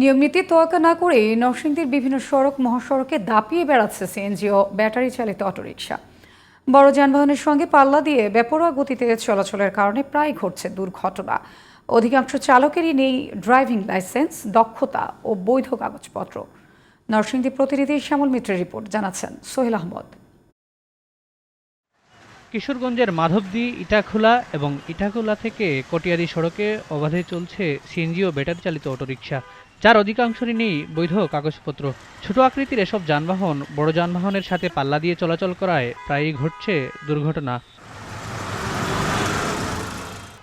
নিয়ম নীতি তোয়াক্কা না করে নরসিংদীর বিভিন্ন সড়ক, মহাসড়কে দাপিয়ে বেড়াচ্ছে সিএনজি ও ব্যাটারি চালিত অটোরিকশা। বড় যানবাহনের সঙ্গে পাল্লা দিয়ে বেপরোয়া গতিতে চলাচলের কারণে প্রায় ঘটছে দুর্ঘটনা। অধিকাংশ চালকেরই নেই ড্রাইভিং লাইসেন্স, দক্ষতা ও বৈধ কাগজপত্র। নরসিংদী প্রতিনিধি শ্যামল মিত্রের রিপোর্ট জানাচ্ছেন সোহেল আহমদ। কিশোরগঞ্জের মাধবদী, ইটাখোলা এবং ইটাখোলা থেকে কটিয়াদি সড়কে অবাধে চলছে সিএনজি ও ব্যাটারি চালিত অটোরিকশা। যার অধিকাংশরই নেই বৈধ কাগজপত্র। ছোট আকৃতির এসব যানবাহন বড় যানবাহনের সাথে পাল্লা দিয়ে চলাচল করায় প্রায়ই ঘটছে দুর্ঘটনা।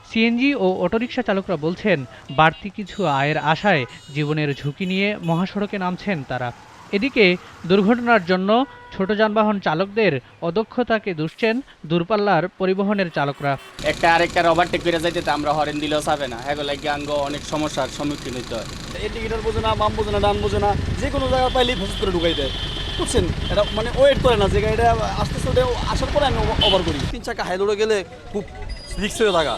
সিএনজি ও অটোরিকশা চালকরা বলছেন, বাড়তি কিছু আয়ের আশায় জীবনের ঝুঁকি নিয়ে মহাসড়কে নামছেন তারা। এদিকে দুর্ঘটনার জন্য ছোট যানবাহন চালকদের অদক্ষতাকে দুষছেন দূরপাল্লার পরিবহনের চালকরা। একটা আরেকটার ওভারটেক করে যাইতে তো আমরা হরেন দিলেও চাবে না। হ্যাঁ লাগে আঙ্গ অনেক সমস্যার সম্মুখীন হইতে হয়। এদিকেটার বোঝে না বাম বোঝে না ডান বোঝে না যে কোনো জায়গা পাইলেই ফেস করে ঢুকাই দেয়। বুঝছেন? এটা মানে ওয়েট করে না যে গাড়িটা আস্তে আস্তে আসার পরে আমি ওভার করি। তিন চাকা হাই রোডে গেলে খুব রিক্স হয়ে থাকা।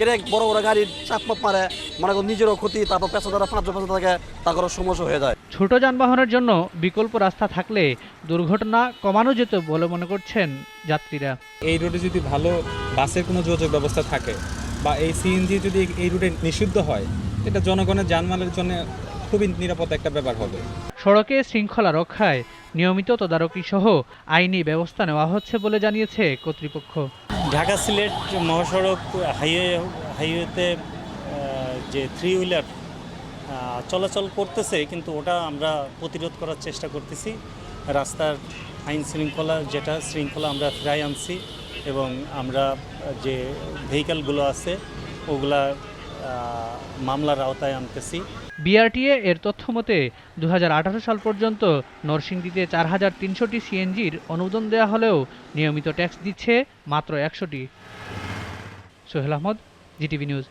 কেন বড় বড় গাড়ির চাপ মাপ মারে মানে নিজেরও ক্ষতি তারপর পেঁচা দ্বারা পাঁচজন পেঁচা থাকে তারপর সমস্যা হয়ে যায়। ছোট যানবাহনের জন্য বিকল্প রাস্তা থাকলে দুর্ঘটনা কমানো যেত বলে মনে করছেন যাত্রীরা। এই রুটে যদি ভালো বাসের কোনো যোগাযোগ ব্যবস্থা থাকে বা এই সিএনজি যদি এই রুটে নিষিদ্ধ হয় এটা জনগণের জানমালের জন্য খুবই নিরাপদ একটা ব্যাপার হবে। সড়কে শৃঙ্খলা রক্ষায় নিয়মিত তদারকি সহ আইনি ব্যবস্থা নেওয়া হচ্ছে বলে জানিয়েছে কর্তৃপক্ষ। ঢাকা সিলেট মহাসড়ক হাইওয়ে, হাইওয়েতে যে থ্রি হুইলার চলাচল করতেছে, কিন্তু ওটা আমরা প্রতিরোধ করার চেষ্টা করতেছি। রাস্তার আইন শৃঙ্খলা যেটা, শৃঙ্খলা আমরা ফিরাই আনছি এবং আমরা যে ভেহিক্যালগুলো আছে, ওগুলা মামলার আওতায় আনতেছি। বিআরটিএ এর তথ্য মতে দু হাজার আঠারো সাল পর্যন্ত নরসিংদীতে চার হাজার তিনশোটি সিএনজির অনুমোদন দেওয়া হলেও নিয়মিত ট্যাক্স দিচ্ছে মাত্র একশোটি। Sohel Ahmed, GTV news.